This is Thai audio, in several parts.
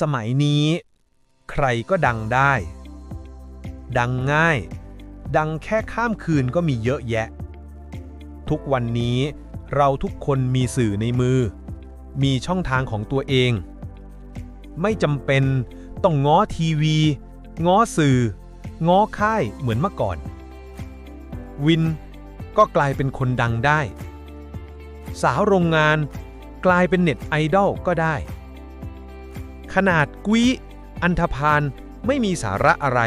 สมัยนี้ ใครก็ดังได้ ดังง่าย ดังแค่ข้ามคืนก็มีเยอะแยะ ทุกวันนี้เราทุกคนมีสื่อในมือ มีช่องทางของตัวเอง ไม่จำเป็นต้องง้อทีวี ง้อสื่อ ง้อค่ายเหมือนเมื่อก่อน วินก็กลายเป็นคนดังได้ สาวโรงงานกลายเป็นเน็ตไอดอลก็ได้ ขนาดกุ้ยอันธพาลไม่มีสาระอะไร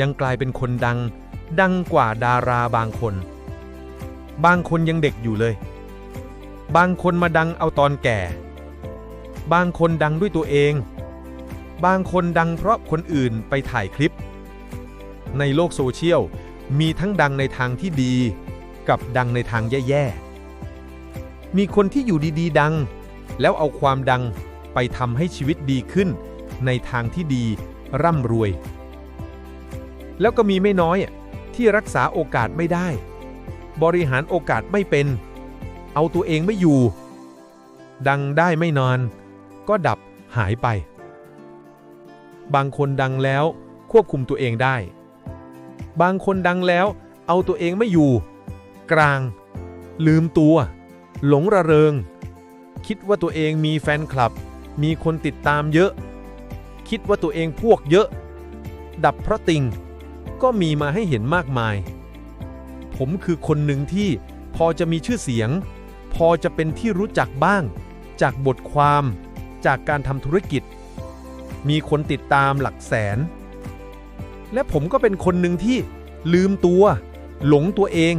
ยังกลายเป็นคนดัง ดังกว่าดาราบางคน บางคนยังเด็กอยู่เลย บางคนมาดังเอาตอนแก่ บางคนดังด้วยตัวเอง บางคนดังเพราะคนอื่นไปถ่ายคลิป ในโลกโซเชียลมีทั้งดังในทางที่ดี กับดังในทางแย่ๆ มีคนที่อยู่ดีๆ ดัง แล้วเอาความดัง ไปทำให้ชีวิตดีขึ้น ในทางที่ดี ร่ำรวย แล้วก็มีไม่น้อยที่รักษาโอกาสไม่ได้ บริหารโอกาสไม่เป็น เอาตัวเองไม่อยู่ ดังได้ไม่นานก็ดับหายไป บางคนดังแล้วควบคุมตัวเองได้ บางคนดังแล้ว เอาตัวเองไม่อยู่ กลาง ลืมตัว หลงระเริง คิดว่าตัวเองมีแฟนคลับ มีคนติดตามเยอะ คิดว่าตัวเองพวกเยอะ ดับเพราะติง ก็มีมาให้เห็นมากมาย ผมคือคนหนึ่งที่พอจะมีชื่อเสียง พอจะเป็นที่รู้จักบ้าง จากบทความ จากการทำธุรกิจ มีคนติดตามหลักแสน และผมก็เป็นคนหนึ่งที่ลืมตัว หลงตัวเอง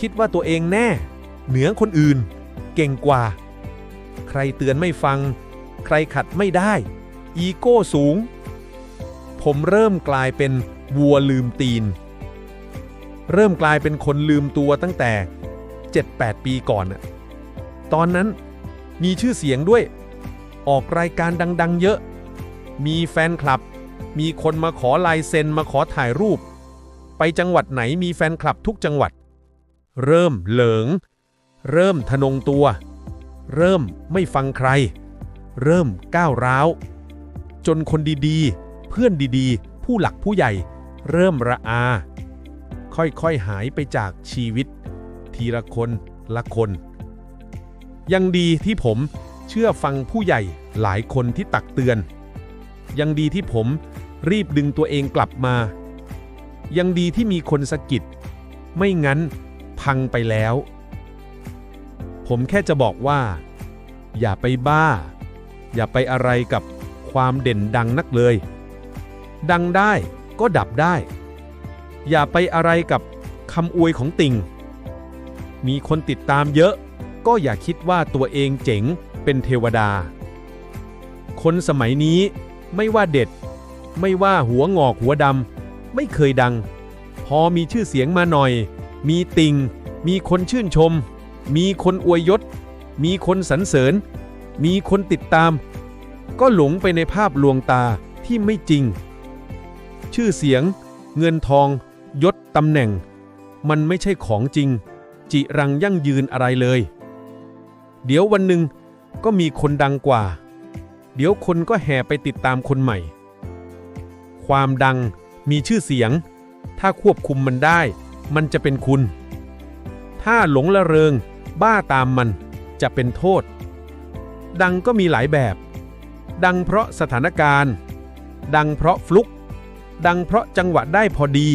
คิดว่าตัวเองแน่ เหนือคนอื่น เก่งกว่า ใครเตือนไม่ฟัง ใครขัดไม่ได้ อีโก้สูง ผมเริ่มกลายเป็นวัวลืมตีน เริ่มกลายเป็นคนลืมตัวตั้งแต่ 7-8 ปีก่อนน่ะตอนนั้นมีชื่อเสียงด้วย ออกรายการดัง ๆ เยอะ มีแฟนคลับ มีคนมาขอลายเซ็นมาขอถ่ายรูป ไปจังหวัดไหนมีแฟนคลับทุกจังหวัด เริ่มเหลิง เริ่มทะนงตัว เริ่มไม่ฟังใคร เริ่มก้าวร้าว จนคนดีๆ เพื่อนดีๆ ผู้หลักผู้ใหญ่ เริ่มระอา ค่อยๆหายไปจากชีวิต ทีละคนละคน ยังดีที่ผมเชื่อฟังผู้ใหญ่หลายคนที่ตักเตือน ยังดีที่ผมรีบดึงตัวเองกลับมา ยังดีที่มีคนสะกิด ไม่งั้นพังไปแล้ว ผมแค่จะบอกว่า อย่าไปบ้า อย่าไปอะไรกับความเด่นดังนักเลย ดังได้ก็ดับได้ อย่าไปอะไรกับคำอวยของติ่ง มีคนติดตามเยอะ ก็อย่าคิดว่าตัวเองเจ๋งเป็นเทวดา คนสมัยนี้ไม่ว่าเด็ด ไม่ว่าหัวงอกหัวดำไม่เคยดัง พอมีชื่อเสียงมาหน่อย มีติ่ง มีคนชื่นชม มีคนอวยยศ มีคนสรรเสริญ มีคนติดตาม ก็หลงไปในภาพลวงตาที่ไม่จริง ชื่อเสียง เงินทอง ยศตำแหน่ง มันไม่ใช่ของจริง จิรังยั่งยืนอะไรเลย เดี๋ยววันหนึ่งก็มีคนดังกว่า เดี๋ยวคนก็แห่ไปติดตามคนใหม่ ความดังมีชื่อเสียง ถ้าควบคุมมันได้ มันจะเป็นคุณ ถ้าหลงละเริง บ้าตามมันจะเป็นโทษ ดังก็มีหลายแบบ ดังเพราะสถานการณ์ ดังเพราะฟลุก ดังเพราะจังหวะได้พอดี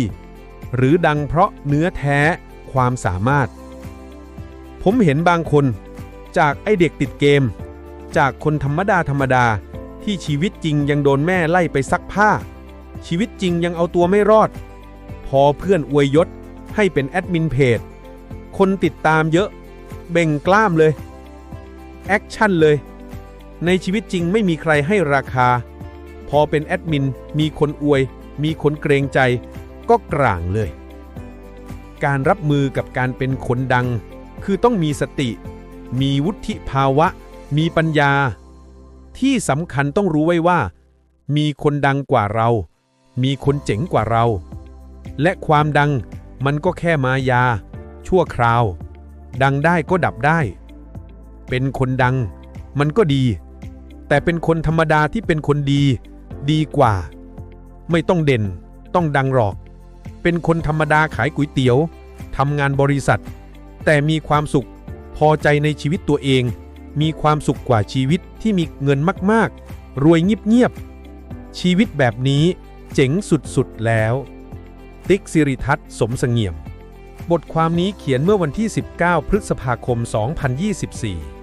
หรือดังเพราะเนื้อแท้ความสามารถ ผมเห็นบางคนจากไอเด็กติดเกม จากคนธรรมดาธรรมดาที่ชีวิตจริงยังโดนแม่ไล่ไปซักผ้า ชีวิตจริงยังเอาตัวไม่รอด พอเพื่อนอวยยศให้เป็นแอดมินเพจคนติดตามเยอะ เบ่งกล้ามเลย แอคชั่นเลย ในชีวิตจริงไม่มีใครให้ราคา พอเป็นแอดมิน มีคนอวย มีคนเกรงใจ ก็กลางเลย การรับมือกับการเป็นคนดัง คือต้องมีสติ มีวุฒิภาวะ มีปัญญา ที่สำคัญต้องรู้ไว้ว่า มีคนดังกว่าเรา มีคนเจ๋งกว่าเรา และความดังมันก็แค่มายา ชั่วคราว ดังได้ก็ดับได้ เป็นคนดัง มันก็ดี แต่เป็นคนธรรมดาที่เป็นคนดี ดีกว่า ไม่ต้องเด่น ต้องดังหรอก เป็นคนธรรมดาขายก๋วยเตี๋ยวทำงานบริษัท แต่มีความสุข พอใจในชีวิตตัวเอง มีความสุขกว่าชีวิตที่มีเงินมากๆ รวยเงียบๆ ชีวิตแบบนี้เจ๋งสุดๆแล้ว ติ๊กสิริทัศน์สมเสงี่ยม บทความนี้เขียนเมื่อวันที่ 19 พฤษภาคม 2024